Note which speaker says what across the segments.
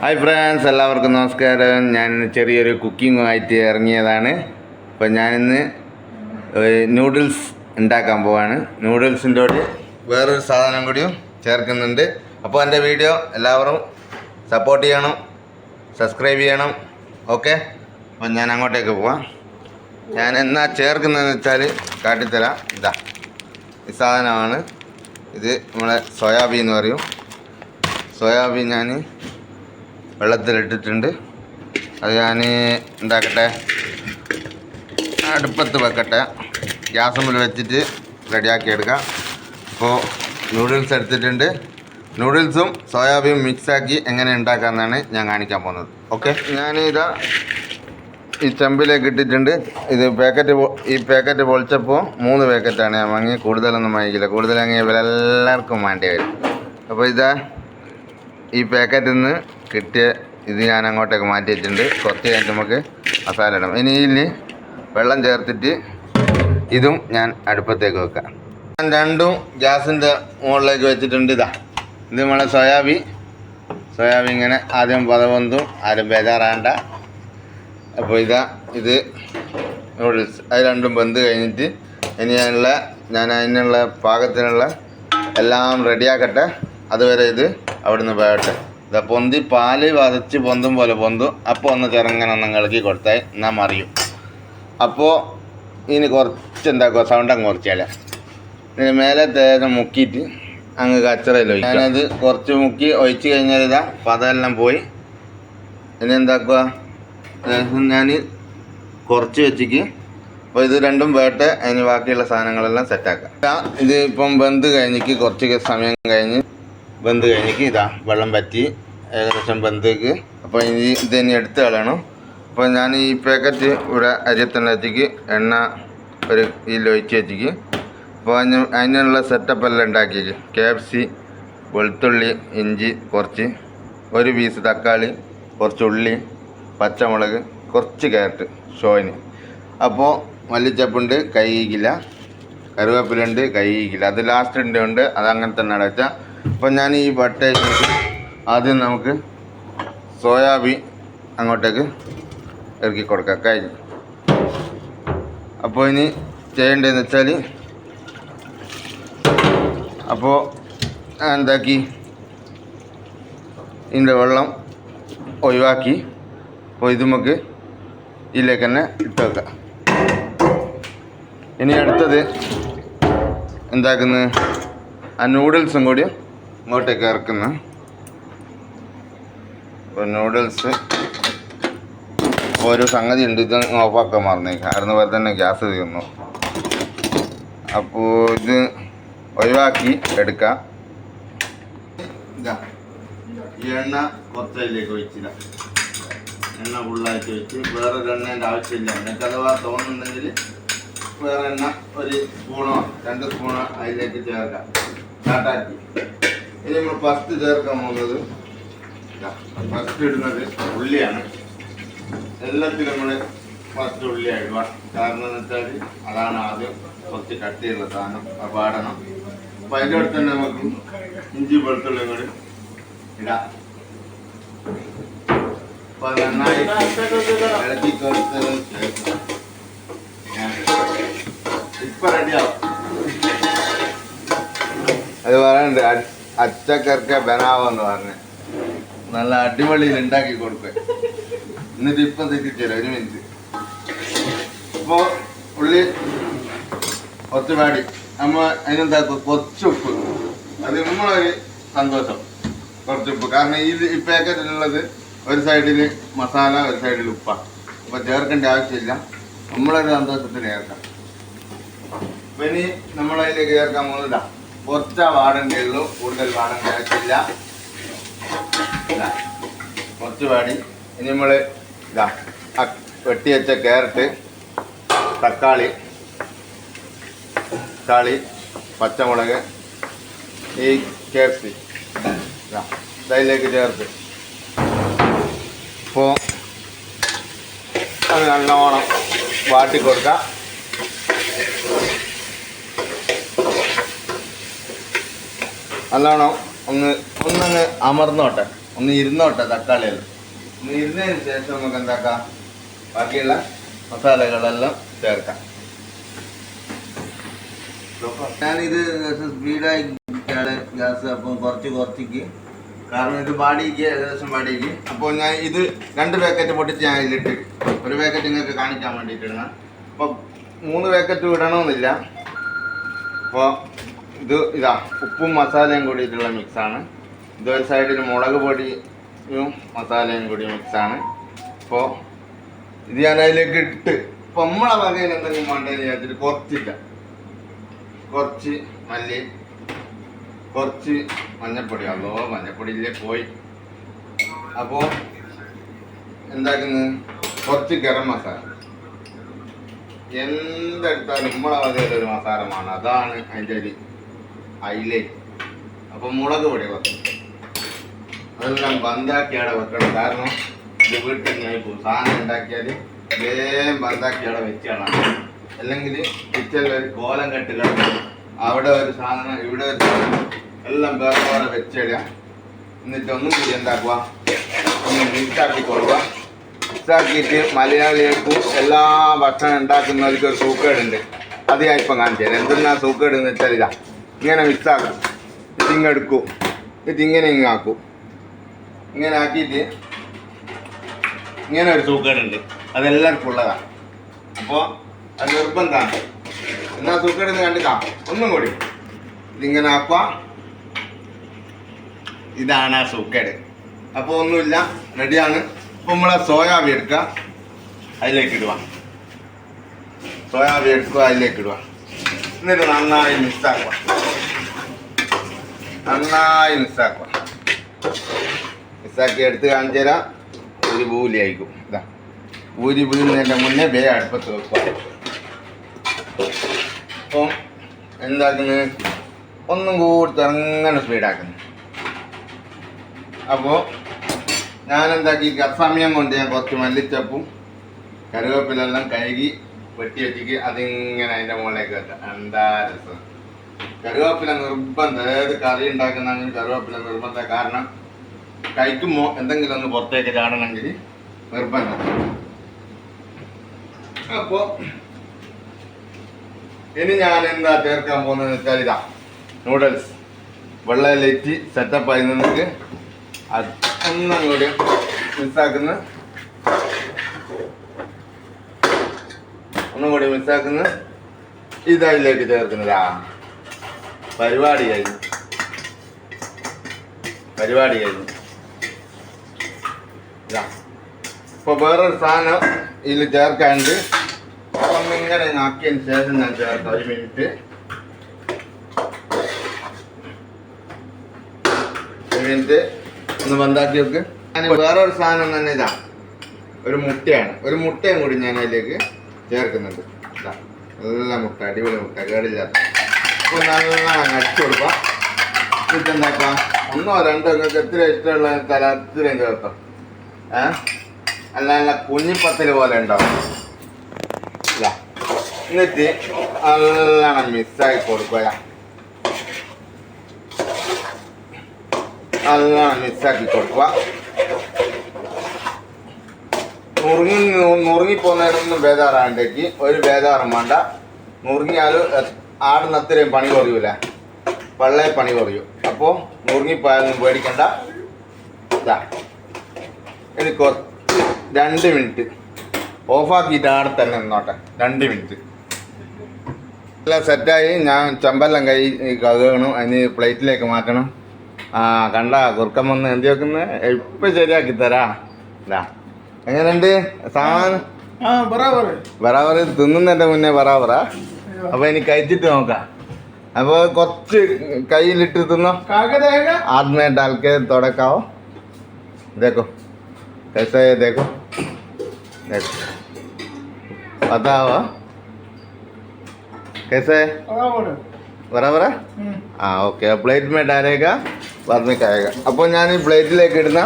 Speaker 1: Hi friends എല്ലാവർക്കും നമസ്കാരം. ഞാൻ ചെറിയൊരു കുക്കിങ്ങുമായിട്ട് ഇറങ്ങിയതാണ്. അപ്പോൾ ഞാനിന്ന് നൂഡിൽസ് ഉണ്ടാക്കാൻ പോവാണ്. നൂഡിൽസിന്റെ കൂടെ വേറൊരു സാധനം കൂടിയും ചേർക്കുന്നുണ്ട്. അപ്പോൾ എന്റെ വീഡിയോ എല്ലാവരും സപ്പോർട്ട് ചെയ്യണം സബ്സ്ക്രൈബ് ചെയ്യണം. ഓക്കെ അപ്പോൾ ഞാൻ അങ്ങോട്ടേക്ക് പോവാം. ഞാൻ എന്നാ ചേർക്കുന്നതെന്ന് വെച്ചാൽ കാട്ടിത്തരാം. ഇതാ ഈ സാധനമാണ്. ഇത് നമ്മളെ സോയാബീൻ എന്ന് പറയും. സോയാബീൻ ഞാൻ വെള്ളത്തിലിട്ടിട്ടുണ്ട്. അത് ഞാൻ എന്താക്കട്ടെ? അടുപ്പത്ത് വെക്കട്ടെ. ഗ്യാസ് മുതൽ വെച്ചിട്ട് റെഡിയാക്കി എടുക്കാം. അപ്പോൾ നൂഡിൽസ് എടുത്തിട്ടുണ്ട്. നൂഡിൽസും സോയാബീൻ മിക്സാക്കി എങ്ങനെ ഉണ്ടാക്കാമെന്നാണ് ഞാൻ കാണിക്കാൻ പോകുന്നത്. ഓക്കെ ഞാനിതാ ഈ ചെമ്പിലേക്ക് ഇട്ടിട്ടുണ്ട്. ഇത് പാക്കറ്റ് ഈ പാക്കറ്റ് പൊളിച്ചപ്പോൾ മൂന്ന് പാക്കറ്റാണ് ഞാൻ വാങ്ങി കൂടുതലൊന്നും വാങ്ങിക്കില്ല. കൂടുതൽ ഇവരെല്ലാവർക്കും വേണ്ടി വരും. അപ്പോൾ ഇതാ ഈ പാക്കറ്റിൽ നിന്ന് കിട്ടിയ ഇത് ഞാൻ അങ്ങോട്ടേക്ക് മാറ്റി വെച്ചിട്ടുണ്ട് കുറച്ച് കഴിഞ്ഞിട്ട് നമുക്ക് മസാല ഇടാം. ഇനി ഇതിൽ വെള്ളം ചേർത്തിട്ട് ഇതും ഞാൻ അടുപ്പത്തേക്ക് വെക്കാം. ഞാൻ രണ്ടും ഗ്യാസിന്റെ മുകളിലേക്ക് വെച്ചിട്ടുണ്ട്. ഇതാ. ഇത് നമ്മളെ സോയാബി സോയാബി ഇങ്ങനെ ആദ്യം പതവന്തും ആരും ബേജാറാണ്ട. അപ്പോൾ ഇതാ ഇത് നൂഡിൽസ് അത് രണ്ടും വെന്ത് കഴിഞ്ഞിട്ട് ഇനി അതിനുള്ള ഞാൻ അതിനുള്ള പാകത്തിനുള്ള എല്ലാം റെഡിയാക്കട്ടെ അതുവരെ ഇത് അവിടുന്ന് വേകട്ടെ ഇതാ പൊന്തി പാൽ വതച്ച് പൊന്തും പോലെ പൊന്തും. അപ്പോൾ ഒന്ന് ചെറുങ്ങനെ ഒന്ന് ഇളക്കി കൊടുത്താൽ നാം മറിയും. അപ്പോൾ ഇനി കുറച്ച് എന്താക്കുക സൗണ്ട് അങ്ങ് കുറച്ചാലേ. ഇതിന് മേലെ തേങ്ങ മുക്കിയിട്ട് അങ്ങ് കച്ചറയിൽ ഒഴിക്കും. ഞാനത് കുറച്ച് മുക്കി ഒഴിച്ച് കഴിഞ്ഞാൽ ഇതാ പതെല്ലാം പോയി. ഇനി എന്താക്കുക? ഞാൻ കുറച്ച് വെച്ചിക്ക്. അപ്പോൾ ഇത് രണ്ടും വേട്ട് അതിന് ബാക്കിയുള്ള സാധനങ്ങളെല്ലാം സെറ്റാക്കാം ഇത് ഇപ്പം വെന്ത് കഴിഞ്ഞിക്ക് കുറച്ച് സമയം കഴിഞ്ഞ് വെന്ത് കഴിഞ്ഞിക്ക് ഇതാ വെള്ളം പറ്റി ഏകദേശം വെന്തേക്ക് അപ്പോൾ ഇനി ഇത് ഇനി എടുത്ത് കളയണം. അപ്പോൾ ഞാൻ ഈ പാക്കറ്റ് ഇവിടെ അരിയത്തന്നെ വെച്ചിക്ക് എണ്ണ ഒരു ഈ ഒഴിച്ച് വെച്ചിക്ക്. അപ്പോൾ അതിന് അതിനുള്ള സെറ്റപ്പ് എല്ലാം ഉണ്ടാക്കിക്ക് കെ എഫ് സി വെളുത്തുള്ളി ഇഞ്ചി കുറച്ച് ഒരു പീസ് തക്കാളി കുറച്ച് ഉള്ളി പച്ചമുളക് കുറച്ച് ക്യാരറ്റ് ഷോയിന് അപ്പോൾ മല്ലിച്ചപ്പുണ്ട് കൈകില കറിവേപ്പിലുണ്ട് കൈകില അത് ലാസ്റ്റ് ഉണ്ട് ഉണ്ട്. അത് അങ്ങനെ തന്നെ അടച്ചാൽ അപ്പോൾ ഞാൻ ഈ വട്ട ആദ്യം നമുക്ക് സോയാബീൻ അങ്ങോട്ടേക്ക് ഇറക്കി കൊടുക്കാം. കഴിഞ്ഞു. അപ്പോൾ ഇനി ചെയ്യേണ്ടതെന്ന് വെച്ചാൽ അപ്പോൾ എന്താക്കി? ഇതിന്റെ വെള്ളം ഒഴിവാക്കി. അപ്പോൾ ഇത് നമുക്ക് ഇതിലേക്ക് തന്നെ ഇട്ട് വെക്കാം. ഇനി അടുത്തത് എന്താക്കുന്നത്? ആ നൂഡിൽസും കൂടി ഇങ്ങോട്ടേക്ക് ഇറക്കുന്ന. നൂഡിൽസ് ഒരു സംഗതി ഉണ്ട്. ഇത് ഓഫാക്കാൻ മറന്നേ കാരണം പോലെ തന്നെ ഗ്യാസ് തീർന്നു. അപ്പോൾ ഇത് ഒഴിവാക്കി എടുക്കാം. എണ്ണ കുറച്ചതിലേക്ക് ഒഴിച്ചില്ല എണ്ണ ഫുള്ളായിട്ട് വെച്ച് വേറെ എണ്ണേന്റെ ആവശ്യമില്ല. എനിക്ക് അഥവാ തോന്നുന്നുണ്ടെങ്കിൽ വേറെ എണ്ണ ഒരു സ്പൂണോ രണ്ട് സ്പൂണോ അതിലേക്ക് ചേർക്കാം. സ്റ്റാർട്ടാക്കി ഇനി നമ്മൾ ഫസ്റ്റ് ചേർക്കാൻ പോകുന്നത് ഫസ്റ്റ് ഇടുന്നത് ഉള്ളിയാണ്. എല്ലാത്തിലും നമ്മൾ ഫസ്റ്റ് ഉള്ളി ഇടുക കാരണം എന്ന് വെച്ചാൽ അതാണ് ആദ്യം കുറച്ച് കട്ടിയുള്ള സാധനം. പാടണം അപ്പം അതിന്റെ അടുത്ത് തന്നെ നമുക്ക് ഇഞ്ചി വെളുത്തുള്ളിയും കൂടി ഇടാം. അപ്പൊ നന്നായി ഇളക്കി കൊടുത്തതിന് ശേഷം ഇപ്പൊ റെഡിയാവും അത് പറയണ്ട് അച്ചക്കർക്ക ബനാവെന്ന് പറഞ്ഞ് നല്ല അടിപൊളിയിൽ ഉണ്ടാക്കി കൊടുക്കുക എന്നിട്ട് ഇപ്പൊ തെറ്റിച്ചില്ല ഒരു മിനിറ്റ്. ഇപ്പോ ഉള്ളി ഒത്തുപാടി. പാടി നമ്മ അതിനെന്താ കൊച്ചുപ്പ് അത് നമ്മളൊരു സന്തോഷം. കുറച്ചുപ്പ് കാരണം ഈ ഈ പാക്കറ്റിലുള്ളത് ഒരു സൈഡിൽ മസാല ഒരു സൈഡിൽ ഉപ്പ. അപ്പോൾ ചേർക്കേണ്ട ആവശ്യമില്ല. നമ്മളൊരു സന്തോഷത്തിന് ചേർക്കാം. ഇനി നമ്മളതിലേക്ക് ചേർക്കാൻ പോകുന്നില്ല കുറച്ച വാടണ്ടേ ഉള്ളൂ. കൂടുതൽ വാടേണ്ട കുറച്ച് വാടി. ഇനി നമ്മൾ ഇതാ വെട്ടി വെച്ച ക്യാരറ്റ് തക്കാളി തക്കാളി പച്ചമുളക് ഈ കേസി ഇതിലേക്ക് ചേർത്ത്. ഇപ്പോൾ അത് നല്ലോണം വാട്ടി കൊടുക്കാം. നല്ലോണം ഒന്ന് ഒന്നങ്ങ് അമർന്നോട്ടെ ഒന്ന് ഇരുന്നോട്ടെ തക്കാളിയെല്ലാം ഒന്ന് ഇരുന്നതിന് ശേഷം നമുക്ക് എന്താക്കാം? ബാക്കിയുള്ള മസാലകളെല്ലാം ചേർക്കാം. ഞാനിത് സ്പീഡായി ഗ്യാസ് അപ്പം കുറച്ച് കുറച്ചിക്ക്. കാരണം ഇത് പാടിക്ക് ഏകദേശം പാടിക്ക് അപ്പോൾ ഞാൻ ഇത് രണ്ട് പാക്കറ്റ് പൊട്ടിച്ച് ഞാൻ ഇതിലിട്ട് ഒരു പാക്കറ്റ് നിങ്ങൾക്ക് കാണിക്കാൻ വേണ്ടിയിട്ടാണ്. അപ്പോൾ മൂന്ന് പാക്കറ്റ് വിടണമെന്നില്ല. അപ്പോൾ ഇത് ഇതാ ഉപ്പും മസാലയും കൂടിയിട്ടുള്ള മിക്സാണ് ഇതൊരു സൈഡിൽ മുളക് പൊടിയും മസാലയും കൂടി മിക്സാണ് അപ്പോൾ ഇത് ഞാൻ അതിലേക്ക് ഇട്ട് ഇപ്പം നമ്മളെ വകയിൽ എന്തെങ്കിലും വേണ്ടതെന്ന് വിചാരിച്ചിട്ട് കുറച്ചില്ല. കുറച്ച് മല്ലി കുറച്ച് മഞ്ഞപ്പൊടി അല്ലോ മഞ്ഞപ്പൊടി ഇല്ലേ പോയി. അപ്പോൾ എന്താക്കുന്നത് കുറച്ച് ഗരം മസാല. എന്തെടുത്താലും നമ്മളെ വകയിലൊരു മസാലമാണ് അതാണ് അതിന്റെ ഒരു ഹൈലൈറ്റ് അപ്പോൾ മുളക് പൊടി വെക്കണം. അതെല്ലാം ബന്ധാക്കിയാണ് വെക്കണം. കാരണം ഇത് വീട്ടിൽ ഞാൻ പോകും. സാധനം ഉണ്ടാക്കിയാൽ വേഗം ബന്ധാക്കിയാണ് വെച്ചാണ് അല്ലെങ്കിൽ കിച്ചണിൽ ഒരു കോലം കെട്ട് കിടക്കും അവിടെ ഒരു സാധനം ഇവിടെ ഒരു സാധനം എല്ലാം വേറെ വേറെ വെച്ചിടുക. എന്നിട്ട് ഒന്നും കൂടി എന്താക്കുക? ഒന്ന് മിക്സാക്കി കൊടുക്കുക. മിക്സാക്കിയിട്ട് മലയാളികൾക്കും എല്ലാ ഭക്ഷണം ഉണ്ടാക്കുന്നവർക്ക് ഒരു സൂക്കേടുണ്ട്. അത് ഞാൻ ഇപ്പം കാണിച്ചു തരാം എന്തെന്നാ സൂക്കേട് എന്ന് വെച്ചാൽ ഇതാ. ഇങ്ങനെ മിക്സാക്കും ഇത് ഇതിങ്ങനെ ഇങ്ങാക്കും. ഇങ്ങനെ ആക്കിയിട്ട് ഇങ്ങനെ ഒരു സൂക്കേടുണ്ട് അതെല്ലാവർക്കും ഉള്ളതാണ് അപ്പോൾ അത് നിർബന്ധമാണ് എന്നാ സൂക്കേട് എന്ന് കണ്ടിട്ടാ? ഒന്നും കൂടി. ഇതിങ്ങനെ ആക്കുക. ഇതാണ് ആ സൂക്കേട് അപ്പോൾ ഒന്നുമില്ല. റെഡിയാണ്. അപ്പോൾ നമ്മളെ സോയാബി എടുക്കുക. അതിലേക്ക് ഇടുക. സോയാബി എടുക്കുക അതിലേക്ക് ഇടുക. എന്നിട്ട് നന്നായി മിക്സാക്കുക നന്നായി മിക്സാക്കുക മിക്സാക്കി എടുത്ത് കാണിച്ചു തരാം. ഒരു പൂലി ആയിരിക്കും. ഇതാ പൂരി പുലിന്നതിന്റെ മുന്നേ വേ അടുപ്പത്ത് വെക്കുക അപ്പം എന്താക്കുന്നത് ഒന്നും കൂടുതൽ അങ്ങനെ സ്പീഡാക്കുന്നു അപ്പോൾ ഞാനെന്താക്കി? സമയം കൊണ്ട് ഞാൻ കുറച്ച് മല്ലിച്ചപ്പും കറിവേപ്പിലെല്ലാം കഴുകി വെട്ടി വെച്ചിക്ക് അതിങ്ങനെ അതിന്റെ മുകളിലേക്ക് വെക്കാം. എന്താ രസം? കറിവേപ്പില നിർബന്ധം. അതായത് കറി ഉണ്ടാക്കുന്ന കറിവേപ്പില നിർബന്ധം. കാരണം കഴിക്കുമ്പോൾ എന്തെങ്കിലും ഒന്ന് പുറത്തേക്ക് ചാടണമെങ്കിൽ നിർബന്ധം. അപ്പോൾ ഇനി ഞാൻ എന്താ ചേർക്കാൻ പോകുന്നത് വെച്ചാൽ ഇതാ നൂഡിൽസ് വെള്ളയിലേറ്റ് സെറ്റപ്പ് ആയി നിന്നിട്ട് അത് ഒന്നും കൂടി മിസ്സാക്കുന്ന ഒന്നും കൂടി മിക്സാക്കുന്നു ഇത് അതിലേക്ക് ചേർക്കുന്നതാ. പരിപാടി കഴിഞ്ഞു പരിപാടി കഴിഞ്ഞു ഇപ്പൊ വേറൊരു സാധനം ഇതിൽ ചേർക്കാണ്ട് ഒന്നിങ്ങനെ ആക്കിയതിന് ശേഷം ഞാൻ ചേർക്കാം. ഒരു മിനിറ്റ്. ഒരു മിനിറ്റ്. ഒന്ന് ബന്ധാക്കി വെക്ക്. ഞാൻ വേറൊരു സാധനം തന്നെ ഇതാ. ഒരു മുട്ടയാണ്. ഒരു മുട്ടയും കൂടി ഞാൻ അതിലേക്ക് ചേർക്കുന്നുണ്ട്. നല്ല മുട്ട അടിപൊളി മുട്ട കേടില്ലാത്ത അപ്പോൾ നല്ല അടിച്ചു കൊടുക്കാം. എന്നിട്ട് എന്താക്കാം ഒന്നോ രണ്ടോ നിങ്ങൾക്ക് എത്ര ഇഷ്ടമുള്ള തല അത്രയും ചേർത്തോ ഏ? അല്ല നല്ല കുഞ്ഞിപ്പത്തിൽ പോലെ ഉണ്ടാവും ഇല്ല എന്നിട്ട് നല്ലോണം മിക്സാക്കി കൊടുക്കുക നല്ലോണം മിക്സാക്കി കൊടുക്കുക. നുറുങ്ങി നുറുങ്ങിപ്പോകുന്നതിനൊന്നും ബേജാറാണ്ടേക്ക് ഒരു ബേജാറും വേണ്ട. നുറുങ്ങിയാൽ ആടുന്ന അത്രയും പണി കുറയൂല. വെള്ളെ പണി കുറയും. അപ്പോൾ നുറുങ്ങിപ്പോയാലൊന്നും പേടിക്കണ്ട. ഇതാ ഇനി കുറച്ച് രണ്ട് മിനിറ്റ്. ഓഫാക്കിയിട്ട് ആടെ തന്നെ നിന്നോട്ടെ. രണ്ട് മിനിറ്റ്. എല്ലാം സെറ്റായി. ഞാൻ ചമ്പെല്ലാം കൈ കഴുകണം. അതിന് പ്ലേറ്റിലേക്ക് മാറ്റണം. ആ കണ്ട കുറുക്കം വന്ന് എന്ത് വെക്കുന്നത് ഇപ്പം ശരിയാക്കി തരാ. ഇതാ എങ്ങനെയുണ്ട് സാധനം
Speaker 2: हाँ बराबर है
Speaker 1: ബറാബർ തിന്നുന്നതിൻ്റെ മുന്നേ ബറാബറാ അപ്പോൾ ഇനി കഴിച്ചിട്ട് നോക്കാം അപ്പോൾ കുറച്ച് കയ്യിലിട്ട് തിന്നോ
Speaker 2: कागज आएगा
Speaker 1: हाथ में डाल के थोड़ा खाओ देखो कैसा है देखो देखो बताओ कैसा है
Speaker 2: बराबर है
Speaker 1: बराबर है
Speaker 2: हम्म,
Speaker 1: हाँ ओके प्लेट में डालेगा बाद में खाएगा അപ്പോൾ ഞാൻ ഈ പ്ലേറ്റിലേക്ക് ഇടുന്ന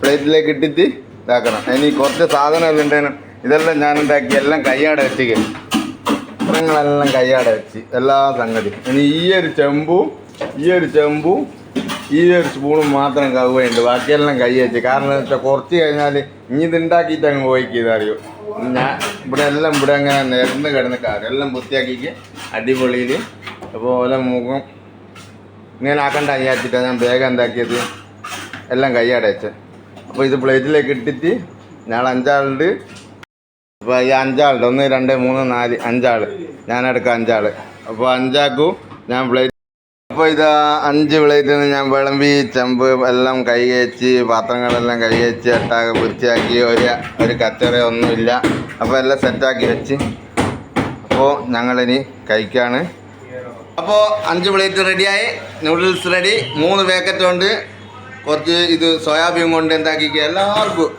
Speaker 1: പ്ലേറ്റിലേക്ക് ഇട്ടിട്ട് ഇതാക്കണം. ഇനി കുറച്ച് സാധനമൊക്കെ ഉണ്ടേനും ഇതെല്ലാം ഞാൻ ഉണ്ടാക്കി എല്ലാം കയ്യാടെ വെച്ചിക്ക്. പാത്രങ്ങളെല്ലാം കയ്യാടെ വെച്ച് എല്ലാ സംഗതി. ഇനി ഈ ഒരു ചെമ്പും ഈ ഒരു ചെമ്പും ഈ ഒരു സ്പൂണും മാത്രം കവുകയുണ്ട്. ബാക്കിയെല്ലാം കൈ വെച്ച്. കാരണം വെച്ചാൽ കുറച്ച് കഴിഞ്ഞാൽ ഇനി ഇത് ഉണ്ടാക്കിയിട്ട് അങ്ങ് പോയിക്കിത് അറിയോ? ഞാൻ ഇവിടെ എല്ലാം ഇവിടെ അങ്ങനെ നിരന്ന് കിടന്ന് കാര്യം എല്ലാം വൃത്തിയാക്കിക്ക് അടിപൊളിയിൽ അപ്പോൾ ഓല മുഖം. ഇങ്ങനെ ആക്കണ്ട അയ്യാച്ചിട്ടാണ് ഞാൻ വേഗം എന്താക്കിയത്? എല്ലാം കൈ അടച്ച് അപ്പോൾ ഇത് പ്ലേറ്റിലേക്ക് ഇട്ടിട്ട് ഞാൻ അഞ്ചാളുണ്ട്. അപ്പോൾ ഈ അഞ്ചാളുണ്ട്. ഒന്ന് രണ്ട് മൂന്ന് നാല് ഞാൻ എടുക്കാം അഞ്ചാൾ. അപ്പോൾ അഞ്ചാക്കും ഞാൻ പ്ലേറ്റ് അപ്പോൾ ഇത് അഞ്ച് പ്ലേറ്റിന് ഞാൻ വിളമ്പി ചെമ്പ് എല്ലാം കൈ പാത്രങ്ങളെല്ലാം കൈ കയച്ച് എട്ടാകെ വൃത്തിയാക്കി ഒരു ഒരു കച്ചറ ഒന്നുമില്ല. അപ്പോൾ എല്ലാം സെറ്റാക്കി വെച്ച് അപ്പോൾ ഞങ്ങളിനി കഴിക്കാണ്. അപ്പോൾ അഞ്ച് പ്ലേറ്റ് റെഡിയായി നൂഡിൽസ് റെഡി മൂന്ന് പാക്കറ്റ് ഉണ്ട്. കുറച്ച് ഇത് സോയാബീൻ കൊണ്ട് എന്താക്കിക്കുക? എല്ലാവർക്കും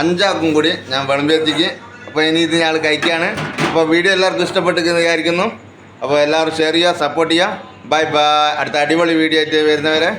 Speaker 1: അഞ്ചാക്കും കൂടി ഞാൻ വിളമ്പിയെത്തിക്ക്. അപ്പോൾ ഇനി ഇത് ഞങ്ങൾ കഴിക്കുകയാണ് അപ്പോൾ വീഡിയോ എല്ലാവർക്കും ഇഷ്ടപ്പെട്ടെന്ന് വിചാരിക്കുന്നു. അപ്പോൾ എല്ലാവരും ഷെയർ ചെയ്യുക സപ്പോർട്ട് ചെയ്യുക. ബൈ ബൈ അടുത്ത അടിപൊളി വീഡിയോ ആയിട്ട് വരുന്നവരെ.